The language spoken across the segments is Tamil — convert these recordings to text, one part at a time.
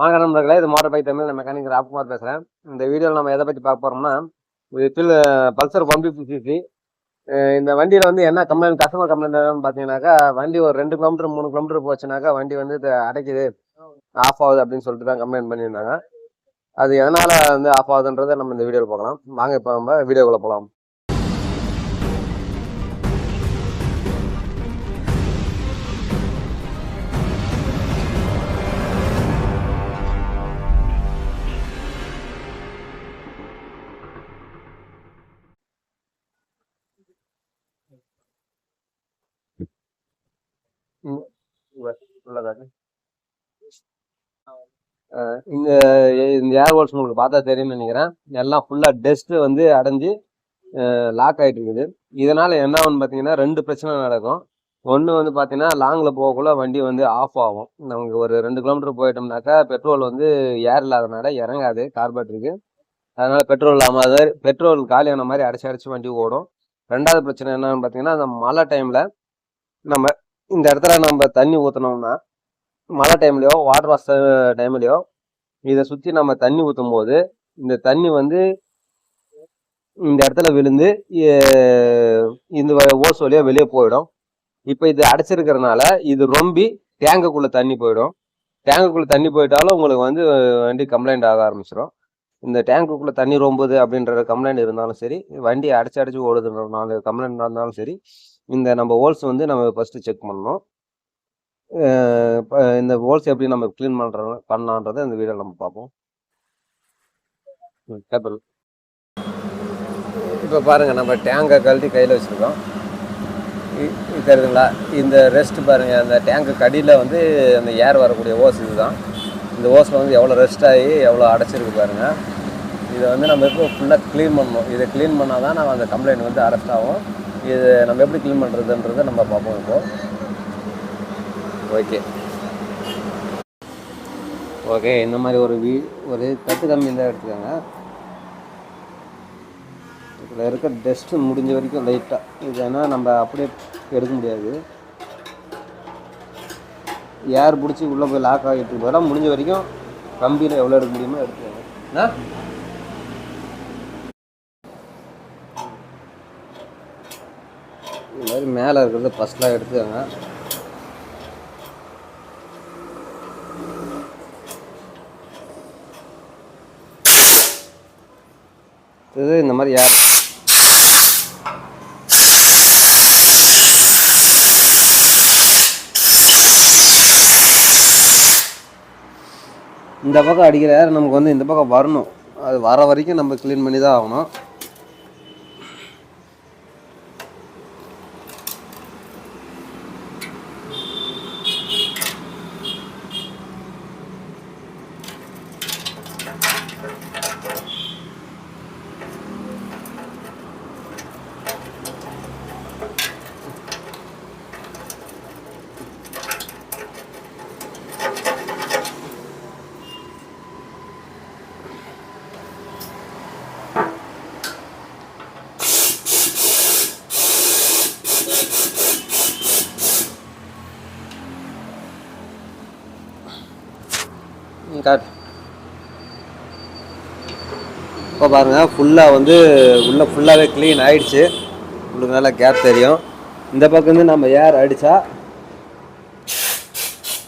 வாங்க நண்பர்களே இது மோட்டர் பைக் தமிழ். மெக்கானிக் ராப்குமார் பேசுகிறேன் இந்த வீடியோவில் நம்ம எதை பற்றி பார்க்க போகிறோம்னா இதில் பல்சர் ஒன் ஃபிஃப்டி சிசி. இந்த வண்டியில் வந்து என்ன கம்ப்ளைண்ட் கஸ்டமர் கம்ப்ளைண்ட் பார்த்தீங்கன்னாக்கா வண்டி ஒரு ரெண்டு கிலோமீட்டர் மூணு கிலோமீட்டர் போச்சுனாக்கா வண்டி வந்து இது அடைக்குது. ஆஃப் ஆகுது அப்படின்னு சொல்லிட்டு தான் கம்ப்ளைண்ட் பண்ணியிருந்தாங்க. அது எதனால் வந்து ஆஃப் ஆகுதுன்றதை நம்ம இந்த வீடியோவில் பார்க்கலாம். வாங்க இப்போ நம்ம வீடியோக்குள்ளே போகலாம் இந்த இந்த ஏர் ஹோல்ஸ் உங்களுக்கு பார்த்தா தெரியும்னு நினைக்கிறேன். எல்லாம் ஃபுல்லாக டஸ்ட்டு வந்து அடைஞ்சு லாக் ஆகிட்டு இருக்குது இதனால் என்ன ஆகும்னு பார்த்தீங்கன்னா ரெண்டு பிரச்சனை நடக்கும். ஒன்று வந்து பார்த்தீங்கன்னா லாங்கில் போகக்குள்ள வண்டி வந்து ஆஃப் ஆகும். நமக்கு ஒரு ரெண்டு கிலோமீட்டர் போயிட்டோம்னாக்கா பெட்ரோல் வந்து ஏர் இல்லாதனால இறங்காது கார்பரேட்டருக்கு அதனால் பெட்ரோல் இல்லாமல் பெட்ரோல் காலியான மாதிரி அடைச்சி அடைச்சி வண்டி ஓடும். ரெண்டாவது பிரச்சனை என்னன்னு பார்த்தீங்கன்னா அந்த மழை டைமில் நம்ம இந்த இடத்துல நம்ம தண்ணி ஊற்றினோம்னா மழை டைம்லையோ வாட்டர் வாஷ் டைம்லையோ இதை சுற்றி நம்ம தண்ணி ஊற்றும் போது இந்த தண்ணி வந்து இந்த இடத்துல விழுந்து இந்த ஓஸ் வழியாக வெளியே போயிடும். இப்போ இது அடைச்சிருக்கிறதுனால இது ரொம்பி டேங்குக்குள்ளே தண்ணி போயிடும். டேங்குக்குள்ளே தண்ணி போயிட்டாலும் உங்களுக்கு வந்து வண்டி கம்ப்ளைண்ட் ஆக ஆரம்பிச்சிடும் இந்த டேங்குக்குள்ளே தண்ணி ரொம்புது அப்படின்ற கம்ப்ளைண்ட் இருந்தாலும் சரி வண்டி அடைச்சி அடைச்சி ஓடுதுன்றனால கம்ப்ளைண்ட் இருந்தாலும் சரி இந்த நம்ம ஹோல்ஸ் வந்து நம்ம ஃபஸ்ட்டு செக் பண்ணணும். இந்த ஹோல்ஸ் எப்படி நம்ம க்ளீன் பண்ணுறோம் பண்ணலான்றதை இந்த வீடியோ நம்ம பார்ப்போம். கேபிள் இப்போ பாருங்கள் நம்ம டேங்கை கழட்டி கையில் வச்சுருக்கோம். தெரியுதுங்களா? இந்த ரெஸ்ட் பாருங்கள் அந்த டேங்கு கடியில் வந்து அந்த ஏர் வரக்கூடிய ஓஸ் இதுதான். இந்த ஓஸில் வந்து எவ்வளோ ரெஸ்ட் ஆகி எவ்வளோ அடைச்சிருக்கு பாருங்கள் இதை வந்து நம்ம இப்போ ஃபுல்லாக க்ளீன் பண்ணணும். இதை க்ளீன் பண்ணால் தான் நம்ம அந்த கம்ப்ளைண்ட் வந்து அரெஸ்ட் ஆகும். இது நம்ம எப்படி க்ளீன் பண்ணுறதுன்றதை நம்ம பார்ப்போம் இப்போ. ஓகே ஓகே இந்த மாதிரி ஒரு வீ ஒரு தட்டு கம்மி தான் எடுத்துக்கோங்க. இதில் இருக்க டஸ்ட்டு முடிஞ்ச வரைக்கும் லைட்டாக இது ஏன்னா நம்ம அப்படியே எடுக்க முடியாது. ஏர் பிடிச்சி உள்ளே போய் லாக் ஆகிட்டு போதெல்லாம் முடிஞ்ச வரைக்கும் கம்பியில் எவ்வளோ எடுக்க முடியுமோ எடுத்துக்கோங்க. இந்த மாதிரி மேலே இருக்கிறது ஃபஸ்ட்லாம் எடுத்துக்கோங்க. இது இந்த மாதிரி யார் இந்த பக்கம் அடிக்கிற ஏர் நமக்கு வந்து இந்த பக்கம் வரணும். அது வர வரைக்கும் நம்ம க்ளீன் பண்ணி தான் ஆகணும். காட் இப்போ பாருங்கள் ஃபுல்லாக வந்து உள்ளே ஃபுல்லாகவே க்ளீன் ஆயிடுச்சு. உங்களுக்கு நல்லா கேப் தெரியும். இந்த பக்கம் வந்து நம்ம ஏர் அடித்தா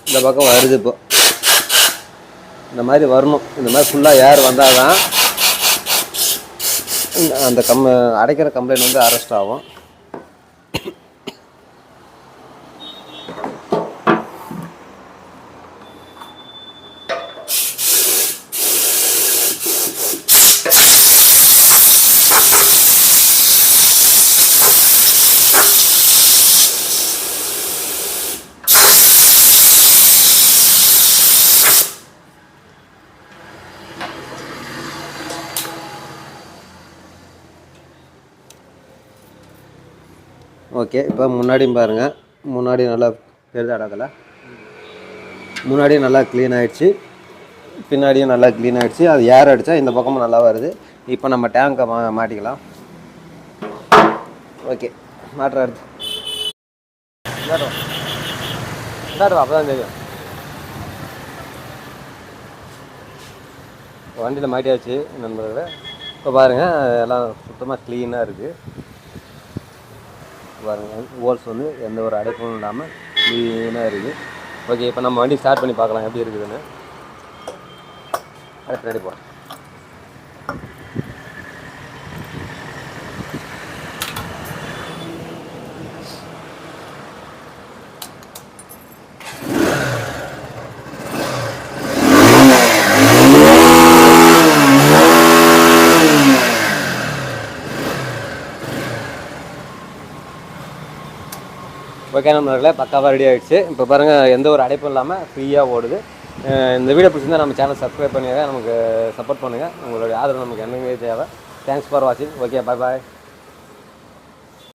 இந்த பக்கம் வருது இப்போ. இந்த மாதிரி வரணும். இந்த மாதிரி ஃபுல்லாக ஏர் வந்தால் தான் அந்த கம் அடைக்கிற கம்ப்ளைண்ட் வந்து அரெஸ்ட் ஆகும். ஓகே இப்போ முன்னாடியும் பாருங்கள் முன்னாடி நல்லா பெரிதாடாக்கல முன்னாடியும் நல்லா க்ளீன் ஆகிடுச்சு பின்னாடியும் நல்லா க்ளீன் ஆகிடுச்சு அது ஏர் அடித்தா இந்த பக்கமும் நல்லா வருது. இப்போ நம்ம டேங்கை மா மாட்டிக்கலாம். ஓகே மாட்டுற அடுத்து. அப்போ தான் தெரியும். வண்டியில் மாட்டியாச்சு நண்பர்களை. இப்போ பாருங்கள் எல்லாம் சுத்தமாக க்ளீனாக இருக்குது பாருங்கள் ஹோல்ஸ் வந்து எந்த ஒரு அடைப்பும் இல்லாமல் க்ளீனாக இருக்குது ஓகே இப்போ நம்ம வண்டி ஸ்டார்ட் பண்ணி பார்க்கலாம் எப்படி இருக்குதுன்னு. அது நடிப்போம் ஓகே நண்பர்களே பக்காவாக ரெடி ஆகிடுச்சு இப்போ பாருங்கள் எந்த ஒரு அடைப்பும் இல்லாமல் ஃப்ரீயாக ஓடுது. இந்த வீடியோ பிடிச்சிருந்தா நம்ம சேனல் சப்ஸ்கிரைப் பண்ணிடுங்க நமக்கு சப்போர்ட் பண்ணுங்கள் உங்களுடைய ஆதரவு நமக்கு என்னங்க தேவை. தேங்க்ஸ் ஃபார் வாட்சிங் ஓகே பாய் பாய்